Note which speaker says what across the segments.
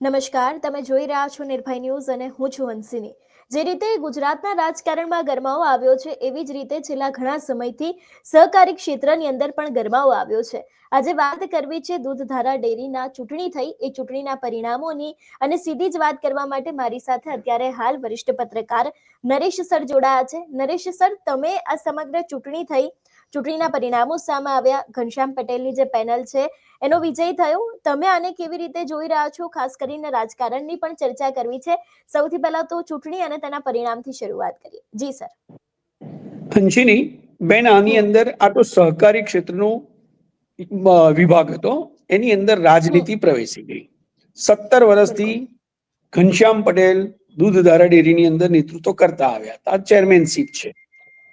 Speaker 1: નમસ્કાર, તમે જોઈ રહ્યા છો નિર્ભય ન્યૂઝ અને હું છું હંસિની જે રીતે ગુજરાતના રાજકારણમાં ગરમાવો આવ્યો છે, એવી જ રીતે છેલ્લા ઘણા સમયથી સહકારી ક્ષેત્રની અંદર પણ ગરમાવો આવ્યો છે. આજે વાત કરવી છે દૂધધારા ડેરીના ચૂંટણી થઈ, એ ચૂંટણીના પરિણામોની અને સીધી જ વાત કરવા માટે મારી સાથે અત્યારે હાલ વરિષ્ઠ પત્રકાર નરેશ સર જોડાયા છે. નરેશ સર, તમે આ સમગ્ર ચૂંટણી થઈ ચૂંટણીના પરિણામો સામે આવ્યા. ઘનશ્યામ પટેલની જે પેનલ છે એનો વિજય થયો. તમે આને કેવી રીતે જોઈ રહ્યા છો? ખાસ કરીને રાજકારણની પણ ચર્ચા કરવી છે. સૌથી પહેલા તો ચૂંટણી અને તેના પરિણામથી શરૂઆત કરીએ. જી સર.
Speaker 2: હંસિની બેન આની અંદર આ તો સહકારી ક્ષેત્રનો વિભાગ હતો. એની અંદર રાજનીતિ પ્રવેશી ગઈ. સત્તર વર્ષથી ઘનશ્યામ પટેલ દૂધધારા ડેરીની અંદર નેતૃત્વ કરતા આવ્યા હતા. ચેરમેનશીપ છે.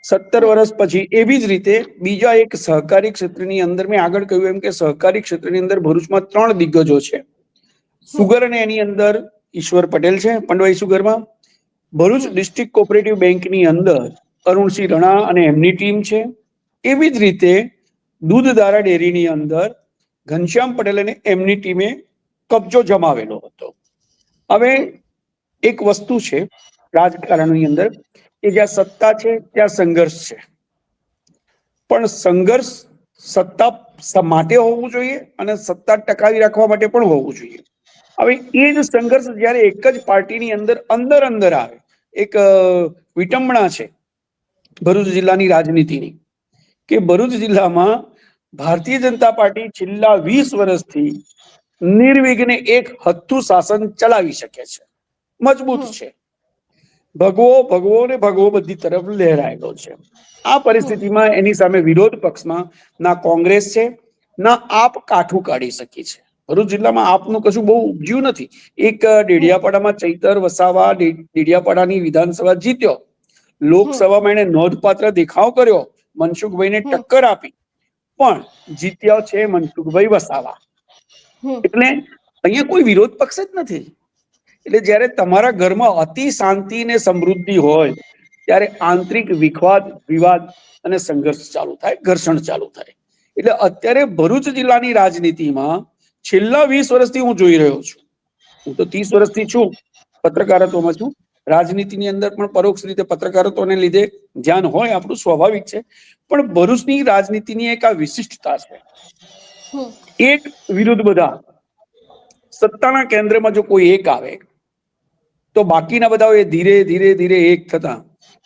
Speaker 2: સત્તર વર્ષ પછી એવી જ રીતે બીજા એક સહકારી ક્ષેત્રની અંદર મેં આગળ કહ્યું એમ કે સહકારી ક્ષેત્રની અંદર ભરૂચમાં ત્રણ દિગ્ગજો છે. સુગર અને એની અંદર ઈશ્વર પટેલ છે, પંડવાઈ સુગરમાં. ભરૂચ ડિસ્ટ્રિક્ટ કોઓપરેટિવ બેંકની અંદર અરુણસિંહ રણા અને એમની ટીમ છે. એવી જ રીતે દૂધધારા ડેરીની અંદર ઘનશ્યામ પટેલ અને એમની ટીમે કબજો જમાવેલો હતો. હવે એક વસ્તુ છે, રાજકારણની અંદર કે જ્યાં સત્તા છે ત્યાં સંઘર્ષ છે. પણ સંઘર્ષ સત્તા માટે હોવું જોઈએ અને સત્તા ટકાવી રાખવા માટે પણ હોવું જોઈએ. હવે એ જ સંઘર્ષ જ્યારે એક જ પાર્ટીની અંદર અંદર અંદર આવે એક વિટંબણા છે ભરૂચ જિલ્લાની રાજનીતિની કે ભરૂચ જિલ્લામાં ભારતીય જનતા પાર્ટી છેલ્લા વીસ વર્ષથી નિર્વિઘ્ને એક હથ્થું શાસન ચલાવી શકે છે. મજબૂત છે. ભગવો ભગવો ને ભગવો બધી તરફ લહેરાયેલો છે. આ પરિસ્થિતિમાં એની સામે વિરોધ પક્ષમાં ના કોંગ્રેસ છે ના આપ કાઠું કાઢી શકી છે. ભરૂચ જિલ્લામાં આપનું કશું બહુ ઉપજ્યું નથી. એક ડેડિયાપાડામાં ચૈતર વસાવા ડેડિયાપાડાની વિધાનસભા જીત્યો. લોકસભામાં એને નોંધપાત્ર દેખાવ કર્યો. મનસુખભાઈને. ટક્કર આપી. પણ જીત્યા છે મનસુખભાઈ વસાવા. એટલે અહીંયા કોઈ વિરોધ પક્ષ જ નથી. એટલે જ્યારે તમારા ઘરમાં અતિ શાંતિ ને સમૃદ્ધિ હોય ત્યારે આંતરિક વિખવાદ વિવાદ અને સંઘર્ષ ચાલુ થાય ઘર્ષણ ચાલુ થાય. એટલે અત્યારે ભરૂચ જિલ્લાની રાજનીતિમાં છેલ્લા વીસ વર્ષથી હું જોઈ રહ્યો છું. હું તો ત્રીસ વર્ષથી છું પત્રકારત્વમાં છું. રાજનીતિની અંદર પણ પરોક્ષ રીતે પત્રકારત્વને લીધે ધ્યાન હોય આપણું સ્વાભાવિક છે. પણ ભરૂચની રાજનીતિની એક આ વિશિષ્ટતા છે. એક વિરુદ્ધ બધા. સત્તાના કેન્દ્રમાં જો કોઈ એક આવે તો બાકીના બધા એ ધીરે ધીરે ધીરે એક થતા.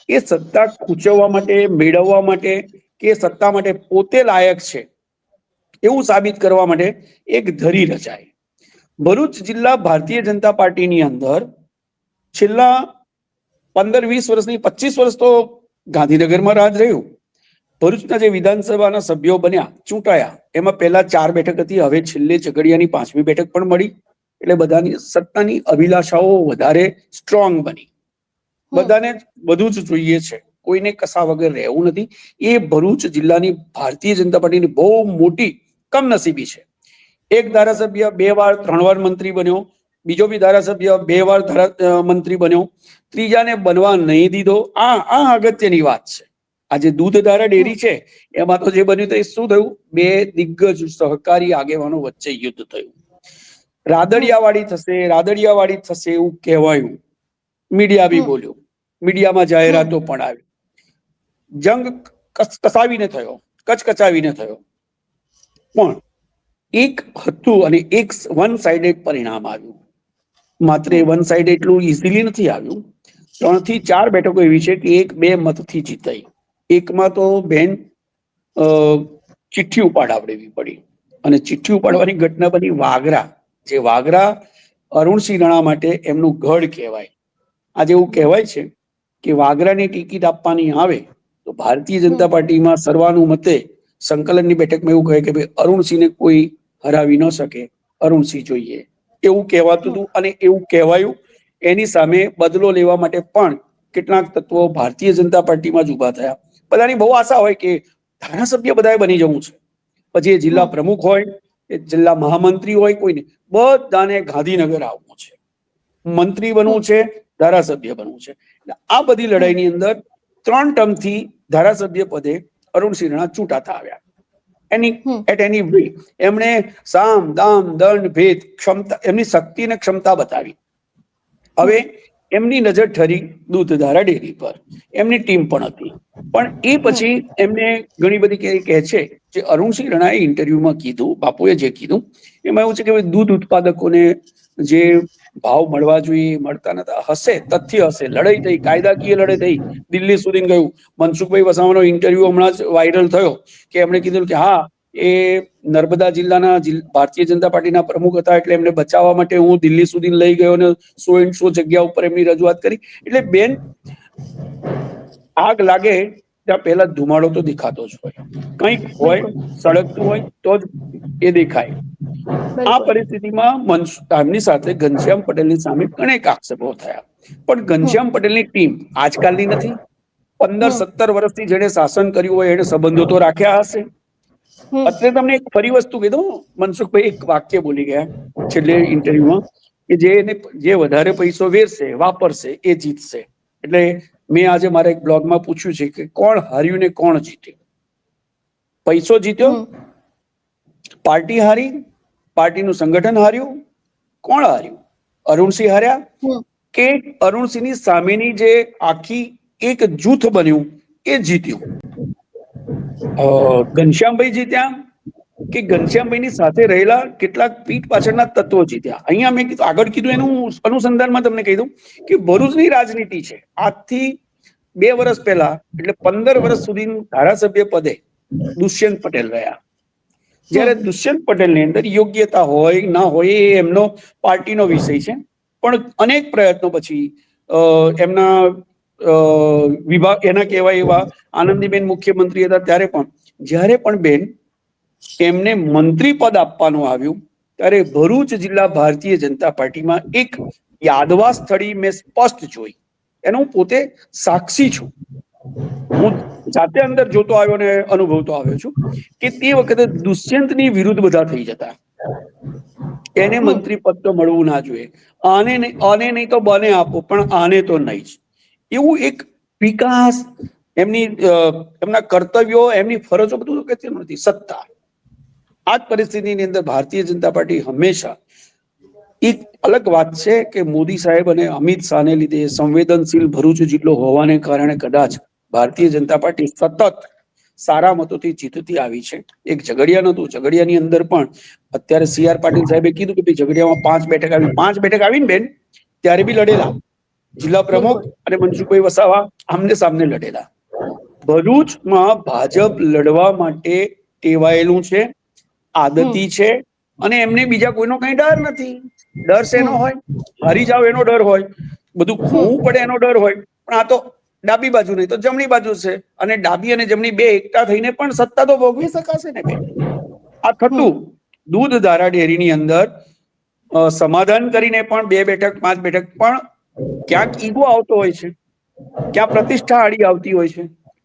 Speaker 2: એ સત્તા ખૂંચવવા માટે, મેળવવા માટે કે સત્તા માટે પોતે લાયક છે, એવું સાબિત કરવા માટે એક ધરી રચાય. ભરૂચ જિલ્લા ભારતીય જનતા પાર્ટીની અંદર છેલ્લા પંદર, વીસ વર્ષની, પચીસ વર્ષ તો ગાંધીનગરમાં રાજ રહ્યું. ભરૂચના જે વિધાનસભાના સભ્યો બન્યા, ચૂંટાયા, એમાં પહેલા ચાર બેઠક હતી, હવે છેલ્લે ઝઘડિયાની પાંચમી બેઠક પણ મળી. એટલે બધાની સત્તાની અભિલાષાઓ વધારે સ્ટ્રોંગ બની. બધાને બધું જ જોઈએ છે. કોઈને કસા વગર રહેવું નથી. એ ભરૂચ જિલ્લાની ભારતીય જનતા પાર્ટીની બહુ મોટી કમનસીબી છે. એક ધારાસભ્ય બે વાર ત્રણ વાર મંત્રી બન્યો. બીજો બી ધારાસભ્ય બે વાર ધારા મંત્રી બન્યો. ત્રીજાને બનવા નહીં દીધો. આ આ અગત્યની વાત છે. આજે દૂધધારા ડેરી છે. એમાં તો જે બન્યું તો એ શું થયું? બે દિગ્ગજ સહકારી આગેવાનો વચ્ચે યુદ્ધ થયું. રાદડિયાવાડી થશે રાદડિયાવાળી થશે એવું કહેવાયું. મીડિયા બી બોલ્યો. મીડિયામાં જાહેરાતો પણ આવી. જંગ કસ- કસાવીને થયો કચકચાવીને થયો. પણ એક હતું અને એક વન સાઇડેડ પરિણામ આવ્યું. માત્ર વન સાઇડ એટલું ઇઝીલી નથી આવ્યું. ત્રણથી ચાર બેઠકો એવી છે કે એક બે મતથી જીતાઈ. એકમાં તો બેન ચિઠ્ઠી ઉપાડાવડેવી પડી. અને ચિઠ્ઠી ઉપાડવાની ઘટના બની વાગરા. જે વાગરા અરુણસિંહ રાણા માટે એમનું ગઢ કહેવાય. આજે એવું કહેવાય છે કે વાગરાની ટિકિટ આપવાની આવે તો ભારતીય જનતા પાર્ટીમાં સર્વાનુમતે સંકલનની બેઠકમાં એવું કહે કે ભાઈ અરુણસિંહને કોઈ હરાવી ન શકે અરુણસિંહ જોઈએ. એવું કહેવાતું હતું અને એવું કહેવાયું. એની સામે બદલો લેવા માટે પણ કેટલાક તત્વો ભારતીય જનતા પાર્ટીમાં જ ઊભા થયા. બધાની બહુ આશા હોય કે ધારાસભ્ય બધાએ બની જવું છે. પછી એ જિલ્લા પ્રમુખ હોય એ જિલ્લા મહામંત્રી હોય કોઈને બધાને ગાંધીનગર આવવું છે. મંત્રી બનવું છે ધારાસભ્ય બનવું છે. આ બધી લડાઈની અંદર ત્રણ ટર્મથી ધારાસભ્ય પદે અરુણસિંહ રણા ચૂંટાતા આવ્યા. એની એટ એની વે એમણે સામ દામ દંડ ભેદ ક્ષમતા એમની શક્તિ અને ક્ષમતા બતાવી. હવે એમની નજર ઠરી દૂધધારા ડેરી પર. એમની ટીમ પણ હતી. પણ એ પછી એમને ઘણી બધી કહે છે જે અરુણસિંહ રણાએ ઇન્ટરવ્યુમાં કીધું, બાપુએ જે કીધું, એમાં એવું છે કે દૂધ ઉત્પાદકોને જે ભાવ મળવા જોઈએ, મળતા નતા, હશે, તથ્ય હશે, લડાઈ થઈ, કાયદાકીય લડાઈ થઈ, દિલ્હી સુધી ગયું. મનસુખભાઈ વસાવાનો ઇન્ટરવ્યુ હમણાં જ વાયરલ થયો, કે એમણે કીધું કે હા એ નર્મદા જિલ્લાના ભારતીય જનતા પાર્ટીના પ્રમુખ હતા એટલે એમને બચાવવા માટે હું દિલ્હી સુધી લઈ ગયો અને સો એન્ડ સો જગ્યા ઉપર એમની રજૂઆત કરી. એટલે બેન આગ લાગે ત્યાં પહેલા ધુમાડો તો દેખાતો જ હોય. કંઈક હોય સળગતું હોય તો જ એ દેખાય. આ પરિસ્થિતિમાં એમની સાથે ઘનશ્યામ પટેલની સામે અનેક આક્ષેપો થયા. પણ ઘનશ્યામ પટેલની ટીમ આજકાલની નથી. પંદર સત્તર વર્ષથી જેને શાસન કર્યું હોય એને સંબંધો તો રાખ્યા હશે. અત્યારે તમને એક ફરી વસ્તુ કીધું મનસુખભાઈ એક વાક્ય બોલી ગયા છેલ્લે ઇન્ટરવ્યુમાં કે જે એને જે વધારે પૈસો વેરશે વાપરશે એ જીતશે. એટલે મેં આજે મારા એક બ્લોગમાં પૂછ્યું છે કે કોણ હાર્યું ને કોણ જીત્યું? પૈસો જીત્યો પાર્ટી હારી પાર્ટીનું સંગઠન હાર્યું કોણ હાર્યું? અરુણસિંહ હાર્યા. કે અરુણસિંહની સામેની જે આખી એક જૂથ બન્યું એ જીત્યું? ઘનશ્યામભાઈ જીત્યા કે ઘનશ્યામભાઈની સાથે રહેલા કેટલાક પીઠ પાછળના તત્વો જીત્યા? અહીંયા મેં કીધું, આગળ કીધું એનું અનુસંધાનમાં તમને કહી દઉં કે ભરૂચની રાજનીતિ છે. આજથી બે વર્ષ પહેલા, એટલે પંદર વર્ષ સુધી ધારાસભ્ય પદે દુષ્યંત પટેલ રહ્યા. જ્યારે દુષ્યંત પટેલની અંદર યોગ્યતા હોય, ના હોય એ એમનો પાર્ટીનો વિષય છે. પણ અનેક પ્રયત્નો પછી એમના વિભાગ એના કહેવાય એવા આનંદીબેન મુખ્યમંત્રી હતા ત્યારે પણ. જ્યારે પણ બેન એમને મંત્રી પદ આપવાનું આવ્યું, ત્યારે ભરૂચ જિલ્લા ભારતીય જનતા પાર્ટીમાં એક યાદવા સ્થળી મેં સ્પષ્ટ જોઈ. એનો હું પોતે સાક્ષી છું. હું જાતે અંદર જોતો આવ્યો ને અનુભવતો આવ્યો છું કે તે વખતે દુષ્યંતની વિરુદ્ધ બધા થઈ જતા. એને મંત્રી પદ તો મળવું ના જોઈએ. આને આને નહીં તો બને આપો, પણ આને તો નહીં જ. એવું એક વિકાસ, એમની એમના કર્તવ્યો, એમની ફરજો બધું કહેતી નથી, સત્તા. આ જ પરિસ્થિતિની અંદર ભારતીય જનતા પાર્ટી હંમેશા એક અલગ વાત છે કે મોદી સાહેબ અને અમિત શાહને લીધે સંવેદનશીલ ભરૂચ જિલ્લો હોવાને કારણે કદાચ ભારતીય જનતા પાર્ટી સતત સારા મતોથી જીતતી આવી છે. એક ઝઘડિયા નતું ઝઘડિયાની અંદર પણ અત્યારે સી આર પાટીલ સાહેબે કીધું કે ભાઈ ઝઘડિયામાં પાંચ બેઠક આવી, પાંચ બેઠક આવીને બેન, ત્યારે બી લડેલા. જિલ્લા પ્રમુખ અને મનસુખભાઈ વસાવા આમને સામને લડેલા. ભરૂચમાં ભાજપ લડવા માટે ટેવાયેલું છે આદતી છે અને એમને બીજા કોઈનો કઈ ડર નથી. ડર શેનો હોય? હારી જાવ એનો ડર હોય. બધું ખોવું પડે એનો ડર હોય. પણ આ તો ડાબી બાજુ નહીં તો જમણી બાજુ છે. અને ડાબી અને જમણી બે એકતા થઈને પણ સત્તા તો ભોગવી શકાશે ને બે આ થતું દૂધ ધારા ડેરીની અંદર સમાધાન કરીને પણ બે બેઠક પાંચ બેઠક પણ ક્યાંક ઈગો આવતો હોય છે, ક્યાં પ્રતિષ્ઠા આડી આવતી હોય છે.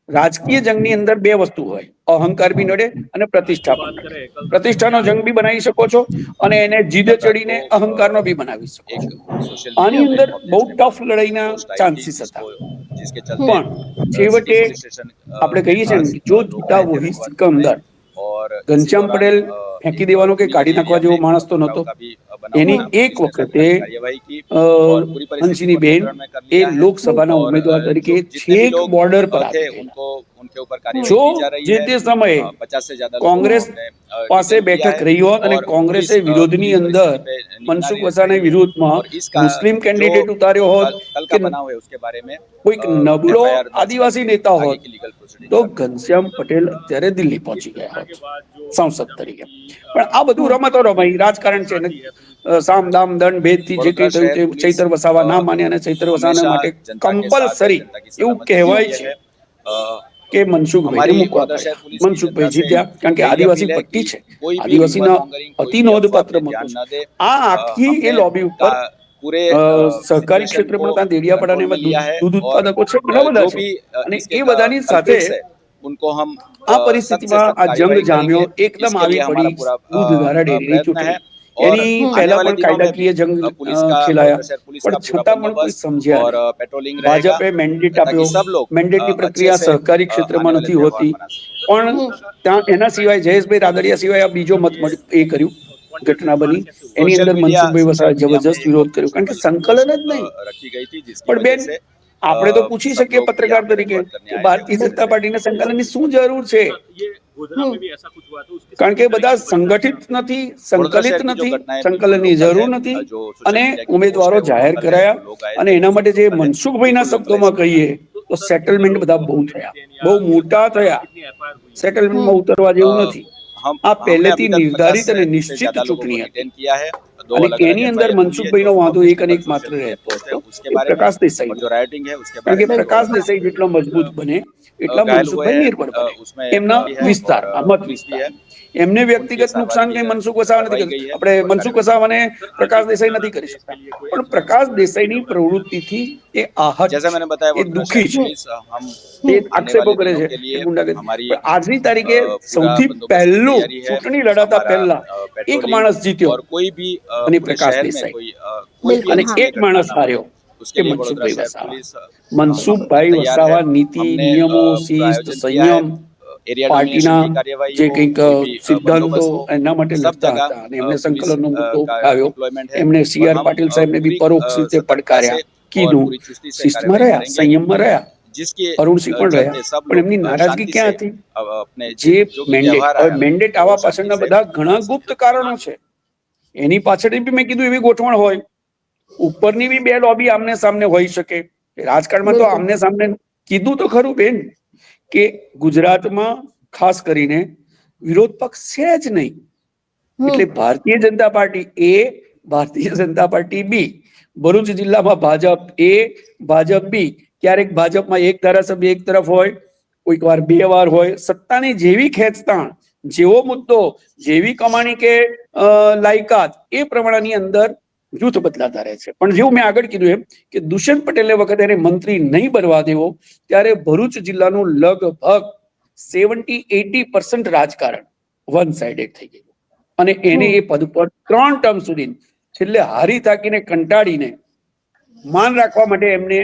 Speaker 2: રાજકીય જંગની અંદર બે વસ્તુ હોય, અહંકાર બી નડે અને પ્રતિષ્ઠા પણ પ્રતિષ્ઠાનો જંગ બી બનાવી શકો છો અને એને જીદે ચડીને અહંકારનો બી બનાવી શકો છો. આની અંદર બહુ ટફ લડાઈના ચાન્સીસ હતા. પણ છેવટે આપણે કહીએ છીએ જો
Speaker 3: જુદા
Speaker 2: વહી સિકંદર ઘનશ્યામ પટેલ ફેંકી દેવાનો કે કાઢી નાખવા જેવો માણસ તો નહોતો. એની એક વખતે
Speaker 3: અંશીની
Speaker 2: બેન એ લોકસભાના ઉમેદવાર તરીકે છેક બોર્ડર પર જો જે તે સમયે કોંગ્રેસ પાસે બેઠક રહી હોત અને કોંગ્રેસે વિરોધની અંદર મનસુખ
Speaker 3: વસાણી વિરુદ્ધમાં
Speaker 2: મુસ્લિમ કેન્ડિડેટ ઉતાર્યો હોત કે કોઈક નબળો આદિવાસી નેતા હોત તો ઘનશ્યામ પટેલ અત્યારે દિલ્હી પહોંચી ગયા હોત સાંસદ તરીકે. પણ આ બધું રમતો રમાય રાજકારણ છે સામ દામ દંડ ભેદથી જે કઈ થયું ચૈતર વસાવા ના માને અને ચૈતર વસાવાના માટે કમ્પલસરી એવું કહેવાય છે કે
Speaker 3: મનસુખભાઈ
Speaker 2: મૂકવા મનસુખભાઈ જીત્યા કારણ કે આદિવાસી પટ્ટી છે. આદિવાસીના અતિ નોંધપાત્ર મત આ આખી એ લોબી ઉપર સહકારી ક્ષેત્ર પણ ત્યાં દેડિયાપાડા દૂધ ઉત્પાદકો છે ઘણા બધા છે. અને એ બધાની સાથે
Speaker 3: उनको हम
Speaker 2: આ
Speaker 3: अ, सख्त से
Speaker 2: પરિસ્થિતિમાં
Speaker 3: सख्त
Speaker 2: આ જંગ
Speaker 3: कार्यवाही
Speaker 2: જામ્યો
Speaker 3: करेंगे।
Speaker 2: એકદમ
Speaker 3: इसके लिए
Speaker 2: આવી
Speaker 3: हमारा
Speaker 2: પડી
Speaker 3: पूरा, अ,
Speaker 2: દૂધ ધારા
Speaker 3: अ,
Speaker 2: ડેરીની
Speaker 3: प्रयत्न
Speaker 2: ચૂંટણી
Speaker 3: है और
Speaker 2: એની
Speaker 1: हम्म।
Speaker 3: आने
Speaker 2: પહેલા
Speaker 3: वाले
Speaker 2: પણ
Speaker 3: दिनों में
Speaker 2: કાયદાકીય
Speaker 3: भी,
Speaker 2: જંગ
Speaker 3: अ, पुलिस
Speaker 2: અ,
Speaker 3: का
Speaker 2: ખેલાયા
Speaker 3: वडोदरा शहर पुलिस
Speaker 2: પણ
Speaker 3: का पूरा
Speaker 2: છતાં પણ કોઈ
Speaker 3: बंदोबस्त
Speaker 2: સમજ્યા
Speaker 3: और
Speaker 2: નહીં
Speaker 3: अ, पेट्रोलिंग रहेगा
Speaker 2: ભાજપે મેન્ડેટ
Speaker 3: ताकि
Speaker 2: આપ્યો
Speaker 3: सब लोग
Speaker 2: મેન્ડેટની
Speaker 3: अ,
Speaker 2: પ્રક્રિયા
Speaker 3: अच्छे से,
Speaker 2: સહકારી
Speaker 3: अ,
Speaker 2: ક્ષેત્રમાં
Speaker 3: आने वाले
Speaker 2: નથી
Speaker 3: त्योहार
Speaker 2: હોતી
Speaker 3: मना सकें।
Speaker 2: પણ
Speaker 1: હમ.
Speaker 2: ત્યાં એના સિવાય જયેશભાઈ રાદડિયા સિવાય આ બીજો મત મળી- એ કર્યું ઘટના બની એની
Speaker 3: सोशल
Speaker 2: અંદર
Speaker 3: media
Speaker 2: Mansukhbhai Vasave
Speaker 3: social media में
Speaker 2: જબરજસ્ત
Speaker 3: एक
Speaker 2: વિરોધ કર્યો કારણ કે
Speaker 3: पोस्ट
Speaker 2: સંકલન જ નહીં
Speaker 3: रखी गई थी जिसकी
Speaker 2: પણ
Speaker 3: वजह
Speaker 2: બેન
Speaker 3: से
Speaker 2: આપણે તો પૂછી શકીએ પત્રકાર તરીકે કે ભારતીય જનતા પાર્ટીના સંકલનની શું જરૂર છે? કારણ કે બધા સંગઠિત નથી સંકલિત નથી સંકલનની જરૂર નથી અને ઉમેદવારો જાહેર કરાયા અને એના માટે જે મનસુખભાઈના શબ્દોમાં કહીએ તો સેટલમેન્ટ બધા બહુ થયા. બહુ મોટા થયા. સેટલમેન્ટમાં ઉતરવા જેવું નથી. આ પહેલેથી નિર્ધારિત અને નિશ્ચિત ચૂંટણી હતી. અને એની અંદર મનસુખભાઈ
Speaker 3: નો
Speaker 2: વાંધો એક અને એક માત્ર રહેતો હતો પ્રકાશ દેસાઈ કારણ કે પ્રકાશ દેસાઈ જેટલો મજબૂત બને એટલા મનસુખભાઈ
Speaker 3: નિર્ભર
Speaker 2: બને એમના વિસ્તાર મત વિસ્તાર એમને વ્યક્તિગત નુકસાન કઈ મનસુખ વસાવા નથી કર્યું આપણે મનસુખ વસાવાને પ્રકાશ દેસાઈ નથી કરી શકતા. પણ પ્રકાશ દેસાઈની પ્રવૃત્તિથી એ આહત એ દુખી છે. એ આક્ષેપો કરે છે આજની તારીખે સૌથી પહેલું ચૂંટણી લડાતા પહેલા એક માણસ જીત્યો
Speaker 3: કોઈ બી
Speaker 2: અને
Speaker 3: પ્રકાશ
Speaker 1: દેસાઈ.
Speaker 2: અને એક માણસ હાર્યો મનસુખભાઈ વસાવા. મનસુખભાઈ વસાવા નીતિ નિયમો શિસ્ત સંયમ પાર્ટીના જે કંઈક સિદ્ધાંતો એના માટે લડતા હતા અને એમને સંકલનનો મુદ્દો ઉઠાવ્યો એમને સી પાટીલ સાહેબને બી પરોક્ષ રીતે પડકાર્યા કીધું. શિસ્તમાં રહ્યા સંયમમાં રહ્યા. ગુપ્ત કારણો છે. એની પાછળ બી મેં કીધું એવી ગોઠવણ હોય. ઉપરની બી બે લોબી આમને સામને હોઈ શકે. રાજકારણમાં તો આમને સામને કીધું તો ખરું બેન. કે ગુજરાતમાં ખાસ કરીને વિરોધ પક્ષ છે જ નહીં. એટલે ભારતીય જનતા પાર્ટી એ ભારતીય જનતા પાર્ટી બી ભરૂચ જિલ્લામાં ભાજપ એ ભાજપ બી ક્યારેક ભાજપમાં એક ધારાસભ્ય એક તરફ હોય કોઈક વાર બે વાર હોય સત્તાની જેવી ખેંચતાણ જેવો મુદ્દો જેવી કમાણી કે લાયકાત એ પ્રમાણની અંદર જૂથ બદલાતા રહે છે. પણ જેવું મેં આગળ કીધું એમ કે દુષ્યંત પટેલે વખતે એને મંત્રી નહીં બનવા દેવો, ત્યારે ભરૂચ જિલ્લાનું લગભગ સેવન્ટી એટી પર્સન્ટ રાજકારણ વન સાઇડેડ થઈ ગયું. અને એને એ પદ પર ત્રણ ટર્મ સુધી છેલ્લે હારી થાકીને કંટાળીને માન રાખવા માટે એમને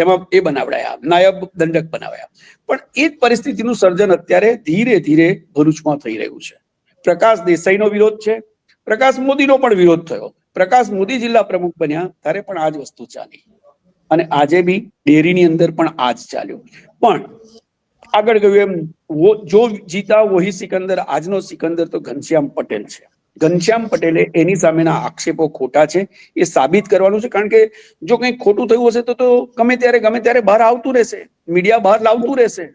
Speaker 2: એમાં એ બનાવડાયા, નાયબ દંડક બનાવ્યા. પણ એ જ પરિસ્થિતિનું સર્જન અત્યારે ધીરે ધીરે ભરૂચમાં થઈ રહ્યું છે. પ્રકાશ દેસાઈનો વિરોધ છે. પ્રકાશ મોદીનો પણ વિરોધ થયો. પ્રકાશ મોદી જિલ્લા પ્રમુખ બન્યા, ત્યારે પણ આ જ વસ્તુ ચાલી. અને આજે બી ડેરીની અંદર પણ આ જ ચાલ્યું. પણ આગળ ગયું એમ જો જીતા વહી સિકંદર, આજનો સિકંદર તો ઘનશ્યામ પટેલ છે. ઘનશ્યામ પટેલે એની સામેના આક્ષેપો ખોટા છે, એ સાબિત કરવાનું છે. કારણ કે જો કંઈક ખોટું થયું હશે તો તો ગમે ત્યારે ગમે ત્યારે બહાર આવતું રહેશે. મીડિયા બહાર લાવતું રહેશે.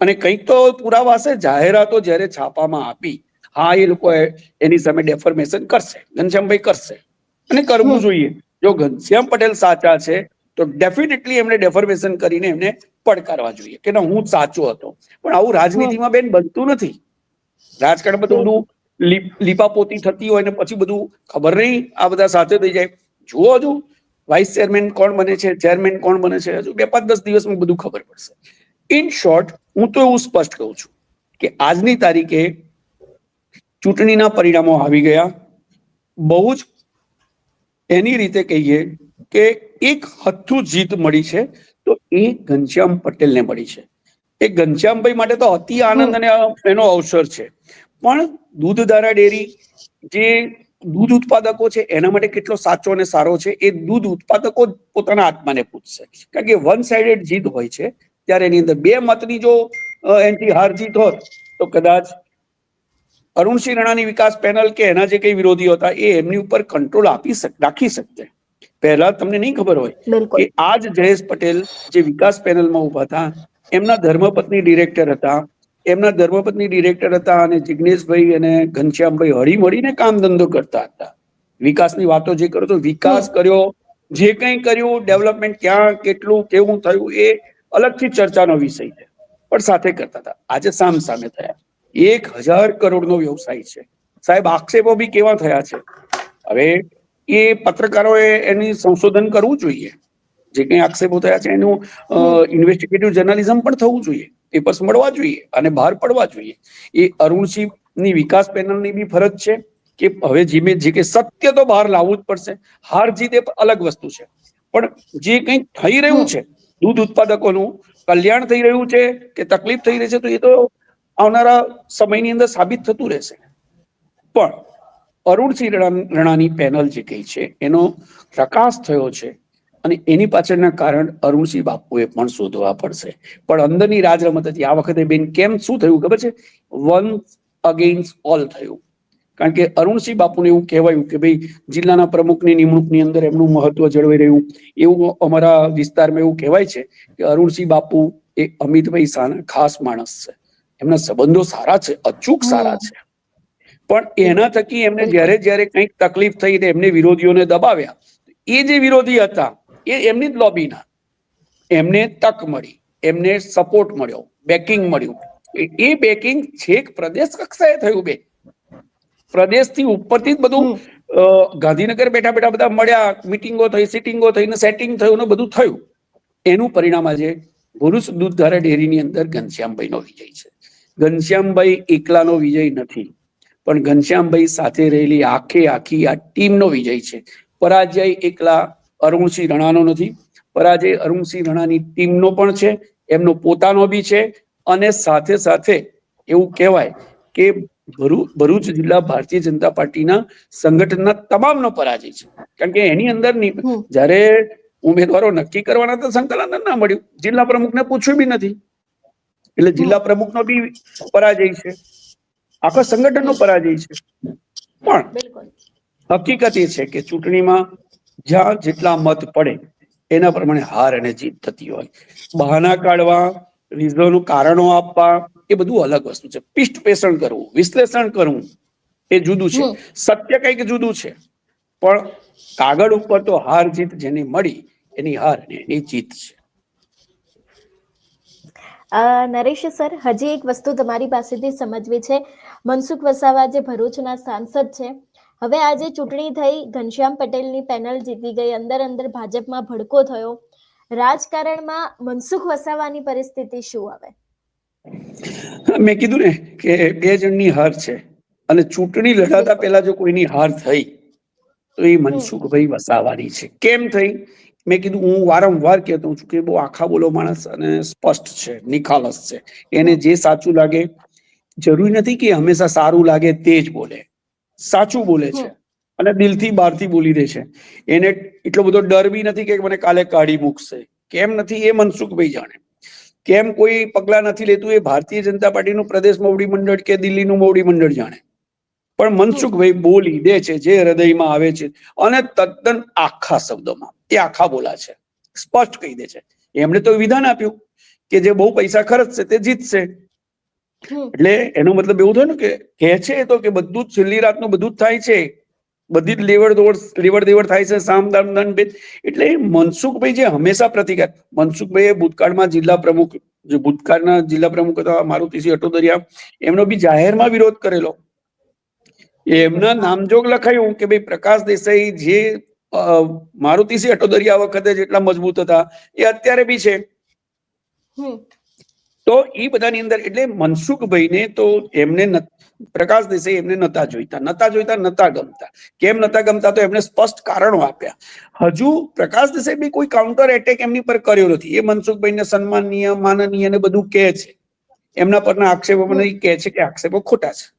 Speaker 2: અને કંઈક તો પુરાવા હશે, જાહેરાતો જ્યારે છાપામાં આપી હા એ લોકો એની સામે ડેફોર્મેશન કરશે ઘનશ્યામભાઈ કરશે. અને કરવું જોઈએ. જો ઘનશ્યામ પટેલ સાચા છે તો ડેફિનેટલી એમને ડેફોર્મેશન કરીને એમને પડકારવા જોઈએ. કે ના હું સાચો હતો. પણ આવું રાજનીતિમાં બેન બનતું નથી. રાજકારણ બધું બધું લીપ- લીપાપોતી થતી હોય ને પછી બધું ખબર નહીં આ બધા સાથે થઈ જાય. જુઓ હજુ વાઇસ ચેરમેન કોણ બને છે ચેરમેન કોણ બને છે હજુ બે પાંચ દસ દિવસમાં બધું ખબર પડશે. ઇન શોર્ટ હું તો એવું સ્પષ્ટ કહું છું કે આજની તારીખે ચૂંટણીના પરિણામો આવી ગયા. બહુ જ એની રીતે કહીએ કે એક હથ્થું જીત મળી છે, તો એ ઘનશ્યામ પટેલને મળી છે. એ ઘનશ્યામભાઈ માટે તો અતિ આનંદ અને એનો અવસર છે. પણ દૂધધારા ડેરી જે દૂધ ઉત્પાદકો છે, એના માટે કેટલો સાચો અને સારો છે, એ દૂધ ઉત્પાદકો જ પોતાના આત્માને પૂછશે કારણ કે વન સાઇડેડ જીત હોય છે, ત્યારે એની અંદર બે મતની જો એન્ટી હાર જીત હોત, તો કદાચ અરુણસિંહ રાણાની વિકાસ પેનલ કે એના જે કઈ વિરોધીઓ હતા એ એમની ઉપર કંટ્રોલ આપી રાખી શકતે પહેલા તમને નહીં ખબર હોય કે આ જ જયેશ પટેલ જે વિકાસ પેનલમાં ઊભા હતા એમના ધર્મપત્ની ડિરેક્ટર હતા એમના ધર્મપત્ની ડિરેક્ટર હતા અને જિજ્ઞેશભાઈ અને ઘનશ્યામભાઈ હળી મળીને કામ ધંધો કરતા હતા. વિકાસની વાતો જે કરો તો વિકાસ કર્યો જે કંઈ કર્યું ડેવલપમેન્ટ ક્યાં કેટલું કેવું થયું એ અલગથી ચર્ચાનો વિષય છે. પણ સાથે કરતા હતા. આજે સામ સામે થયા. એક હજાર કરોડનો વ્યવસાય છે. સાહેબ, આક્ષેપો બી કેવા થયા છે? હવે એ પત્રકારોએ એની સંશોધન કરવું જોઈએ. જે કંઈ આક્ષેપો થયા છે, એનું ઇન્વેસ્ટિગેટિવ જર્નાલિઝમ પણ થવું જોઈએ. પેપર્સ મળવા જોઈએ અને બહાર પડવા જોઈએ. એ અરુણસિંહની વિકાસ પેનલની બી ફરજ છે કે હવે જીમે જે કે સત્ય તો બહાર લાવવું જ પડશે. હાર જીત એ અલગ વસ્તુ છે. પણ જે કંઈક થઈ રહ્યું છે, દૂધ ઉત્પાદકોનું, કલ્યાણ થઈ રહ્યું છે કે તકલીફ થઈ રહી છે, તો એ તો આવનારા સમયની અંદર સાબિત થતું રહેશે. પણ અરુણસિંહ રણા- રણાની પેનલ જે કઈ છે, એનો પ્રકાશ થયો છે અને એની પાછળના કારણ અરુણસિંહ બાપુએ પણ શોધવા પડશે. પણ અંદરની રાજ રમત હતી. આ વખતે બેન કેમ, શું થયું ખબર છે? વન અગેન્સ્ટ ઓલ થયું. કારણ કે અરુણસિંહ બાપુને એવું કહેવાયું કે ભાઈ, જિલ્લાના પ્રમુખની નિમણૂકની અંદર એમનું મહત્વ જળવાઈ રહ્યું. એવું અમારા વિસ્તારમાં એવું કહેવાય છે કે અરુણસિંહ બાપુ એ અમિતભાઈ ખાસ માણસ છે. એમના સંબંધો સારા છે અચૂક સારા છે. પણ એના થકી એમને જ્યારે જ્યારે કંઈક તકલીફ થઈ તો એમને વિરોધીઓને દબાવ્યા એ જે વિરોધી હતા એ એમની જ લોબીના એમને તક મળી એમને સપોર્ટ મળ્યો બેકિંગ મળ્યું. એ- બેકિંગ છેક પ્રદેશ કક્ષાએ થયું બે. પ્રદેશથી ઉપરથી જ બધું ગાંધીનગર બેઠા બેઠા બધા મળ્યા મિટિંગો થઈ સિટિંગો થઈ ને સેટિંગ થયું ને બધું થયું. એનું પરિણામ આજે ભરૂચ દૂધધારા ડેરીની અંદર ઘનશ્યામભાઈનો વિજય છે. ઘનશ્યામભાઈ એકલાનો વિજય નથી. પણ ઘનશ્યામભાઈ સાથે રહેલી આખે આખી આ ટીમનો વિજય છે. પરાજય એકલા અરુણસિંહ રણાનો નથી. પરાજય અરુણસિંહ રણાની ટીમનો પણ છે. એમનો પોતાનો બી છે. અને સાથે સાથે એવું કહેવાય કે ભરૂ- ભરૂચ જિલ્લા ભારતીય જનતા પાર્ટીના સંગઠનના તમામનો પરાજય છે. કારણ કે એની અંદર ની- જ્યારે ઉમેદવારો નક્કી કરવાના તો સંકલન ના મળ્યું. જિલ્લા પ્રમુખને પૂછ્યું બી નથી. એટલે જિલ્લા પ્રમુખનો બી પરાજય છે. આખા સંગઠનનો પરાજય છે. પણ હકીકત એ છે કે ચૂંટણીમાં જ્યાં જેટલા મત પડે એના પ્રમાણે હાર અને જીત થતી હોય. બહાના કાઢવા રીઝનનું કારણો આપવા એ બધું અલગ વસ્તુ છે. પિષ્ટ પેષણ કરવું વિશ્લેષણ કરવું એ જુદું છે. સત્ય કંઈક જુદું છે. પણ કાગળ ઉપર તો હાર જીત જેની મળી એની હાર અને એની જીત છે.
Speaker 1: નરેશ સર, હજી એક વસ્તુ તમારી પાસેથી સમજવી છે. મનસુખ વસાવા જે ભરૂચના સાંસદ છે, હવે આજે ચૂંટણી થઈ, ઘનશ્યામ પટેલની પેનલ જીતી ગઈ, અંદર અંદર ભાજપમાં ભડકો થયો. રાજકારણમાં મનસુખ વસાવાની પરિસ્થિતિ શું આવે
Speaker 2: મેં કીધું ને કે બે જણની હાર છે અને ચૂંટણી લડાતા પહેલા જો કોઈની હાર થઈ, તો એ મનસુખભાઈ વસાવાની છે. કેમ થઈ? મેં કીધું, હું વારંવાર કહેતો છું કે બહુ આખા બોલો માણસ અને સ્પષ્ટ છે, નિખાલસ છે. એને જે સાચું લાગે, જરૂરી નથી કે હંમેશા સારું લાગે તે જ બોલે. સાચું બોલે છે. અને દિલથી બહારથી બોલી દે છે. એને એટલો બધો ડર બી નથી કે મને કાલે કાઢી મૂકશે. કેમ નથી એ મનસુખભાઈ જાણે. કેમ કોઈ પગલા નથી લેતું એ ભારતીય જનતા પાર્ટીનું પ્રદેશ મોવડી મંડળ કે દિલ્હીનું મોવડી મંડળ જાણે. પણ મનસુખભાઈ બોલી દે છે જે હૃદયમાં આવે છે અને તદ્દન આખા શબ્દોમાં. એ આખા બોલા છે. સ્પષ્ટ કહી દે છે. એમણે તો વિધાન આપ્યું કે જે બહુ પૈસા ખર્ચશે તે જીતશે. એટલે એનો મતલબ એવું થયો ને કે કહે છે તો કે બધું જ છેલ્લી રાતનું બધું જ થાય છે. બધી જ લેવડ દોડ લેવડ દેવડ થાય છે સામ દામ દંડ ભેદ. એટલે મનસુખભાઈ જે હંમેશા પ્રતિકાર. મનસુખભાઈ ભૂતકાળમાં જિલ્લા પ્રમુખ જે ભૂતકાળના જિલ્લા પ્રમુખ હતા મારુતિસિંહ અટોદરિયા એમનો બી જાહેરમાં વિરોધ કરેલો. એમના નામજોગ લખાયું કે ભાઈ પ્રકાશ દેસાઈ જે અ, મારુતિસિંહ અટોદરિયા વખતે જેટલા મજબૂત હતા એ અત્યારે બી છે. તો એ બધાની અંદર એટલે મનસુખભાઈને તો એમને પ્રકાશ દેસાઈ એમને નતા જોઈતા. નતા જોઈતા નતા ગમતા. કેમ નતા ગમતા તો એમને સ્પષ્ટ કારણો આપ્યા. હજુ પ્રકાશ દેસાઈ બી કોઈ કાઉન્ટર એટેક એમની પર કર્યો નથી. એ મનસુખભાઈને સન્માનનીય માનનીય ને બધું કહે છે. એમના પરના આક્ષેપો મને કહે છે કે આક્ષેપો ખોટા છે.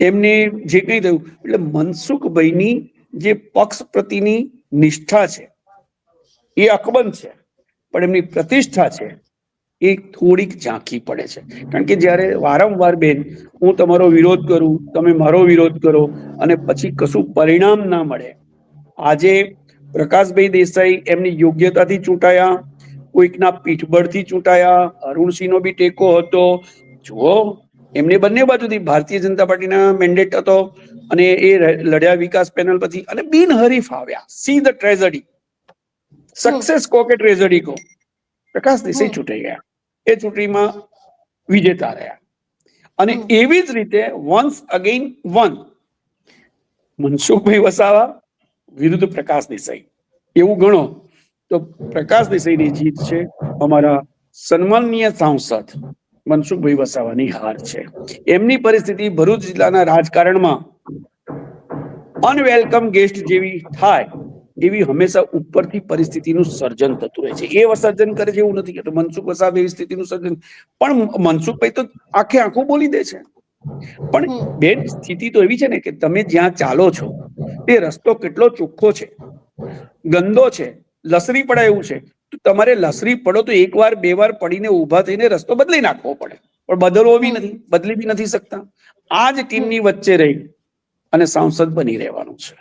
Speaker 2: એમને જે કંઈ થયું એટલે મનસુખભાઈની જે પક્ષ પ્રતિની નિષ્ઠા છે, એ અકબંધ છે, પણ એમની પ્રતિષ્ઠા છે, એ થોડીક ઝાંખી પડે છે. કારણ કે જ્યારે વારંવાર બેન, હું તમારો વિરોધ કરું, તમે મારો વિરોધ કરો, અને પછી કશું પરિણામ ના મળે. આજે પ્રકાશભાઈ દેસાઈ એમની યોગ્યતાથી ચૂંટાયા, કોઈકના પીઠબળથી ચૂંટાયા, અરુણસિંહનો બી ટેકો હતો. જુઓ એમને બંને બાજુથી ભારતીય જનતા પાર્ટીના મેન્ડેટ હતો અને એ લડ્યા વિકાસ પેનલ પછી અને બિનહરીફ આવ્યા. સી ધ ટ્રેઝડી સક્સેસ કો કે ટ્રેઝડી કો પ્રકાશ દેસાઈ ચૂંટાઈ ગયા. એ ચૂંટણીમાં વિજેતા રહ્યા. અને એવી જ રીતે once again one Mansukhbhai Vasava વિરુદ્ધ પ્રકાશ દેસાઈ. એવું ગણો તો પ્રકાશ દેસાઈની જીત છે અમારા સન્માનનીય સાંસદ મનસુખભાઈ વસાવાની હાર છે. એમની પરિસ્થિતિ ભરૂચ જિલ્લાના રાજકારણમાં અનવેલકમ ગેસ્ટ જેવી થાય એવી હંમેશા ઉપરથી પરિસ્થિતિનું સર્જન થતું રહે છે. એ સર્જન કરે છે એવું નથી કે મનસુખ વસાવ એવી સ્થિતિનું સર્જન પણ મનસુખભાઈ તો આખે આખું બોલી દે છે. પણ બેન સ્થિતિ તો એવી છે ને કે તમે જ્યાં ચાલો છો તે રસ્તો કેટલો ચોખ્ખો છે ગંદો છે લસરી પડાય એવું છે તમારે લસરી પડો તો એક વાર બે વાર પડીને ઊભા થઈને રસ્તો બદલી નાખવો પડે. પણ બદલવો બી નથી બદલી બી નથી શકતા. આ જ ટીમની વચ્ચે રહી અને સાંસદ બની રહેવાનું છે.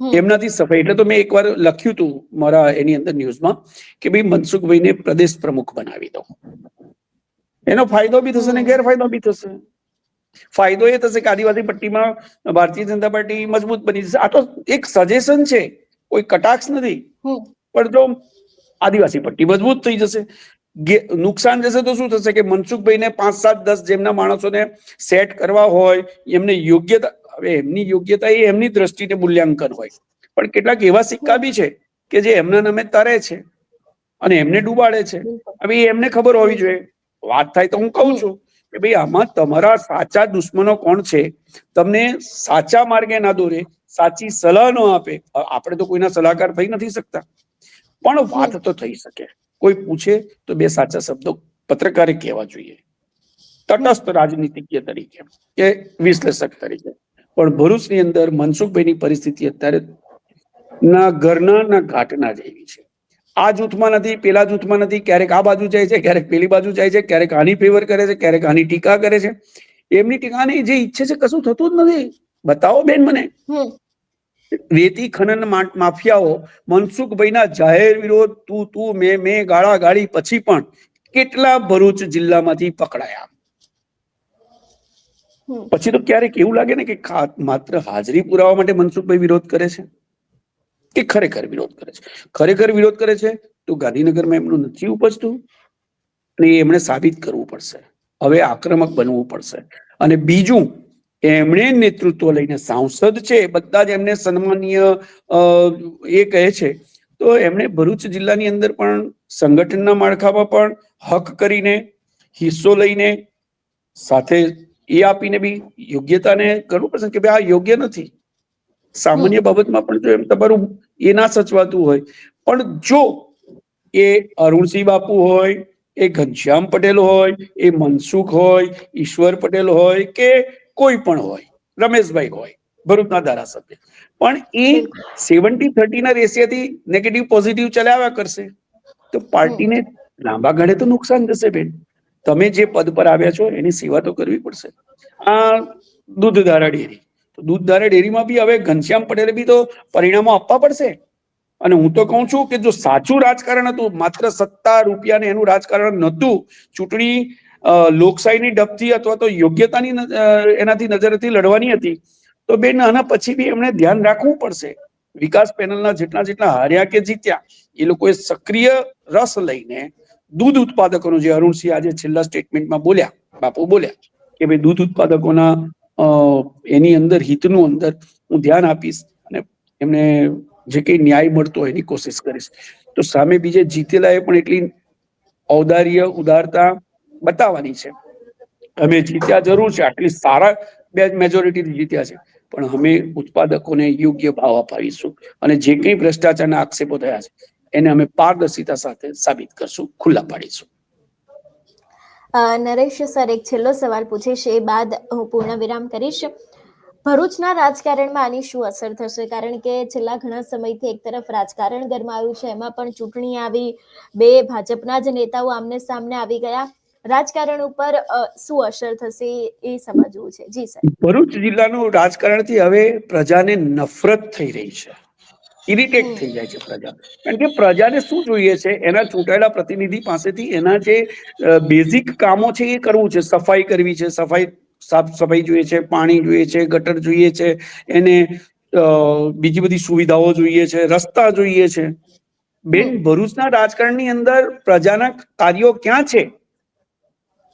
Speaker 2: એમનાથી સફાઈ. એટલે તો મેં એકવાર લખ્યું હતું મારા એની અંદર ન્યૂઝમાં કે ભાઈ મનસુખભાઈને પ્રદેશ પ્રમુખ બનાવી દો. એનો ફાયદો બી થશે ને ગેરફાયદો બી થશે. ફાયદો એ થશે કે આદિવાસી પટ્ટીમાં ભારતીય જનતા પાર્ટી મજબૂત બની જશે. આ તો એક સજેશન છે. કોઈ કટાક્ષ નથી. પણ જો આદિવાસી પટ્ટી મજબૂત થઈ જશે. નુકસાન જશે તો શું થશે કે મનસુખભાઈને પાંચ સાત દસ જેમના માણસોને સેટ કરવા હોય એમને યોગ્યતા હવે એમની યોગ્યતા એ એમની દ્રષ્ટિને મૂલ્યાંકન હોય. પણ કેટલાક એવા સિક્કા બી છે કે જે એમના નામે તરે છે અને એમને ડૂબાડે છે. હવે એમને ખબર હોવી જોઈએ. વાત થાય તો હું કહું છું કે ભાઈ આમાં તમારા સાચા દુશ્મનો કોણ છે? તમને સાચા માર્ગે ના દોરે સાચી સલાહ ન આપે. આપણે તો કોઈના સલાહકાર થઈ નથી શકતા. પણ વાત તો થઈ શકે. કોઈ પૂછે તો બે સાચા શબ્દો પત્રકારે કહેવા જોઈએ. તટસ્થ રાજનીતિજ્ઞ તરીકે કે વિશ્લેષક તરીકે. પણ ભરૂચની અંદર મનસુખભાઈની પરિસ્થિતિ અત્યારે ના ઘરના ના ઘાટના જેવી છે. આ જૂથમાં નથી પેલા જૂથમાં નથી. ક્યારેક આ બાજુ જાય છે ક્યારેક પેલી બાજુ જાય છે ક્યારેક આની ફેવર કરે છે ક્યારેક આની ટીકા કરે છે. એમની ટીકાની જે ઈચ્છે છે કશું થતું જ નથી. બતાવો બેન મને. રેતી ખનન માફિયાઓ મનસુખભાઈના જાહેર વિરોધ તું તું મે મે ગાળા ગાળી પછી પણ કેટલા ભરૂચ જિલ્લામાંથી પકડાયા? પછી તો ક્યારેક એવું લાગે ને કે માત્ર હાજરી પુરાવા માટે મનસુખભાઈ વિરોધ કરે છે? કે ખરેખર વિરોધ કરે છે? ખરેખર વિરોધ કરે છે તો ગાંધીનગરમાં એમનું નથી ઉપજતું? અને એમણે સાબિત કરવું પડશે. હવે આક્રમક બનવું પડશે. અને બીજું એમણે નેતૃત્વ લઈને સાંસદ છે બધા જ એમને સન્માનીય એ કહે છે. તો એમણે ભરૂચ જિલ્લાની અંદર પણ સંગઠનના માળખામાં પણ હક કરીને હિસ્સો લઈને સાથે એ આપીને બી યોગ્યતાને કરવું પડશે કે ભાઈ આ યોગ્ય નથી. સામાન્ય બાબતમાં પણ જો એમ તમારું એ ના સચવાતું હોય. પણ જો એ અરુણસિંહ બાપુ હોય એ ઘનશ્યામ પટેલ હોય એ મનસુખ હોય ઈશ્વર પટેલ હોય કે કોઈ પણ હોય રમેશભાઈ હોય ભરૂચના ધારાસભ્ય. પણ એ સેવન્ટી થર્ટી ના રેશિયાથી નેગેટિવ પોઝિટિવ ચલાવ્યા કરશે. તો પાર્ટીને લાંબા ગાળે તો નુકસાન થશે બેન. તમે જે પદ પર આવ્યા છો એની સેવા તો કરવી પડશે. આ દૂધધારા ડેરી. તો દૂધધારા ડેરીમાં બી હવે ઘનશ્યામ પટેલે બી તો પરિણામો આપવા પડશે. અને હું તો કહું છું કે જો સાચું રાજકારણ હતું માત્ર સત્તા રૂપિયા ને એનું રાજકારણ નહોતું ચૂંટણી લોકશાહીની ડબથી અથવા તો યોગ્યતાની એનાથી નજરથી લડવાની હતી, તો બેન આના પછી બી એમણે ધ્યાન રાખવું પડશે. વિકાસ પેનલના જેટલા જેટલા હાર્યા કે જીત્યા, એ લોકોએ સક્રિય રસ લઈને દૂધ ઉત્પાદકોનો, જે અરુણસિંહ આજે છેલ્લા સ્ટેટમેન્ટમાં બોલ્યા, બાપુ બોલ્યા કે ભાઈ દૂધ ઉત્પાદકોના એની અંદર, હિતનું અંદર હું ધ્યાન આપીશ અને એમને જે કઈ ન્યાય મળતો હોય એની કોશિશ કરીશ. તો સામે બીજે જીતેલા એ પણ એટલી ઔદાર્ય, ઉદારતા બતાવવાની છે. અમે જીત્યા જરૂર છે. આટલી સારા બે મેજોરિટી જીત્યા છે. પણ અમે ઉત્પાદકોને યોગ્ય ભાવ અપાવીશું અને જે કંઈ ભ્રષ્ટાચારના આક્ષેપો થયા છે, એને અમે પારદર્શિતા સાથે સાબિત કરશું, ખુલ્લા પાડીશું.
Speaker 1: નરેશ સર, એક છેલ્લો સવાલ પૂછીશ એ બાદ હું પૂર્ણ વિરામ કરીશ. ભરૂચના રાજકારણમાં આની શું અસર થશે? કારણ કે છેલ્લા ઘણા સમયથી એક તરફ રાજકારણ ગરમાયું છે. એમાં પણ ચૂંટણી આવી. બે ભાજપના જ નેતાઓ આમને સામને આવી ગયા. રાજકારણ ઉપર શું અસર થશે એ સમજવું છે? જી સર.
Speaker 2: ભરૂચ જિલ્લાનું રાજકારણથી હવે પ્રજાને નફરત થઈ રહી છે. ઇરિટેટ થઈ જાય છે પ્રજા. કારણ કે પ્રજાને શું જોઈએ છે? એના ચૂંટાયેલા પ્રતિનિધિ પાસેથી એના જે બેઝિક કામો છે એ કરવું છે. સફાઈ કરવી છે. સફાઈ સાફ સફાઈ જોઈએ છે. પાણી જોઈએ છે. ગટર જોઈએ છે. એને બીજી બધી સુવિધાઓ જોઈએ છે. રસ્તા જોઈએ છે. બેન, ભરૂચના રાજકારણની અંદર પ્રજાના કાર્યો ક્યાં છે?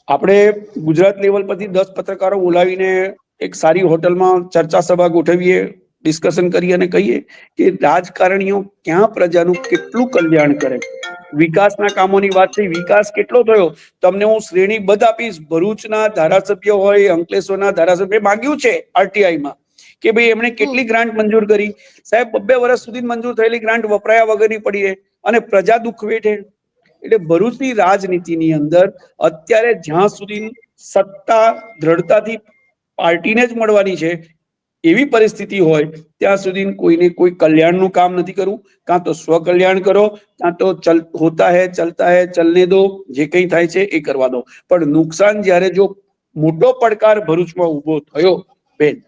Speaker 2: આપણે ગુજરાત લેવલ પરથી દસ પત્રકારો બોલાવીને એક સારી હોટલમાં ચર્ચા સભા ગોઠવીએ, ડિસ્કશન કરીએ અને કહીએ કે રાજકારણીઓ ક્યાં પ્રજાનું કેટલું કલ્યાણ કરે. વિકાસના કામોની વાત થઈ, વિકાસ કેટલો થયો? તમને હું શ્રેણી બધ આપીશ. ભરૂચના ધારાસભ્ય હોય, અંકલેશ્વરના ધારાસભ્ય માગ્યું છે આરટીઆઈમાં કે ભાઈ એમણે કેટલી ગ્રાન્ટ મંજૂર કરી? સાહેબ, બબ્બે વર્ષ સુધી મંજૂર થયેલી ગ્રાન્ટ વપરાયા વગરની પડી રહે અને પ્રજા દુઃખ વેઠે. એટલે ભરૂચની રાજનીતિની અંદર અત્યારે જ્યાં સુધી સત્તા, દ્રઢતાથી પાર્ટીને જ મળવાની છે, એવી પરિસ્થિતિ હોય, ત્યાં સુધી કોઈને કોઈ કલ્યાણનું કામ નથી કરવું. કાં તો સ્વકલ્યાણ કરો, કાં તો ચલ, હોતા હે, ચલતા હે, ચલને દો, જે કંઈ થાય છે એ કરવા દો. પણ નુકસાન જ્યારે જો મોટો પડકાર ભરૂચમાં ઊભો થયો, બેન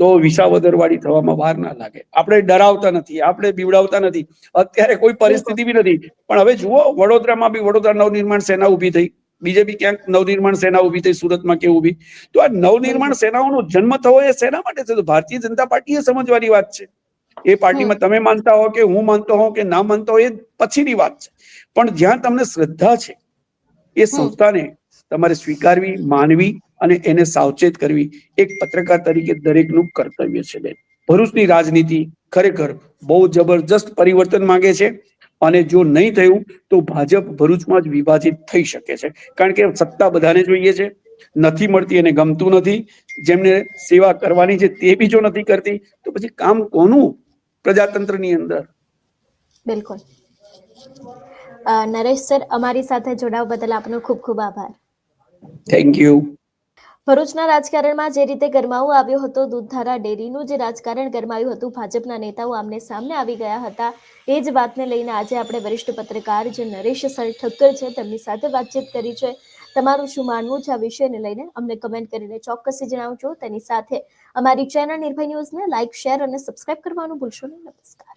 Speaker 2: તો વિસાવદરવાળી થવામાં વાર ના લાગે. આપણે ડરાવતા નથી, આપણે બીવડાવતા નથી. અત્યારે કોઈ પરિસ્થિતિ બી નથી. પણ હવે જુઓ, વડોદરામાં બી વડોદરા નવનિર્માણ સેના ઊભી થઈ. બીજે બી ક્યાંક નવનિર્માણ સેના ઊભી થઈ, સુરતમાં કે ઊભી તો આ નવનિર્માણ સેનાઓનો જન્મ થવો એ સેના માટે છે? ભારતીય જનતા પાર્ટીએ સમજવાની વાત છે. એ પાર્ટીમાં તમે માનતા હો કે હું માનતો હો કે ના માનતો હો એ પછીની વાત છે. પણ જ્યાં તમને શ્રદ્ધા છે, એ સંસ્થાને તમારે સ્વીકારવી, માનવી અને એને સાવચેત કરવી એક પત્રકાર તરીકે દરેકનું કર્તવ્ય છે બેન. ભરૂચની રાજનીતિ ખરેખર બહુ જબરજસ્ત પરિવર્તન માંગે છે અને જો નહીં થયું તો ભાજપ ભરૂચમાં જ વિભાજિત થઈ શકે છે. કારણ કે સત્તા બધાને જોઈએ છે. નથી મળતી એને ગમતું નથી. જેમને સેવા કરવાની છે તે બી જો નથી કરતી તો પછી કામ કોનું પ્રજાતંત્રની અંદર?
Speaker 1: બિલકુલ. નરેશ સર અમારી સાથે જોડાવા બદલ આપનો ખૂબ ખૂબ આભાર.
Speaker 2: થેન્ક યુ
Speaker 1: ભરૂચના રાજકારણમાં જે રીતે ગરમાવો આવ્યો હતો, દૂધધારા ડેરીનું જે રાજકારણ ગરમાયું હતું, ભાજપના નેતાઓ આમને સામને આવી ગયા હતા. એ જ વાતને લઈને આજે આપણે વરિષ્ઠ પત્રકાર જે નરેશ સર ઠક્કર છે, તેમની સાથે વાતચીત કરી છે. તમારું શું માનવું છે આ વિષયને લઈને? અમને કમેન્ટ કરીને ચોક્કસથી જણાવજો. તેની સાથે અમારી ચેનલ નિર્ભય ન્યૂઝને લાઇક શેર અને સબસ્ક્રાઇબ કરવાનું ભૂલશો નહીં. નમસ્કાર.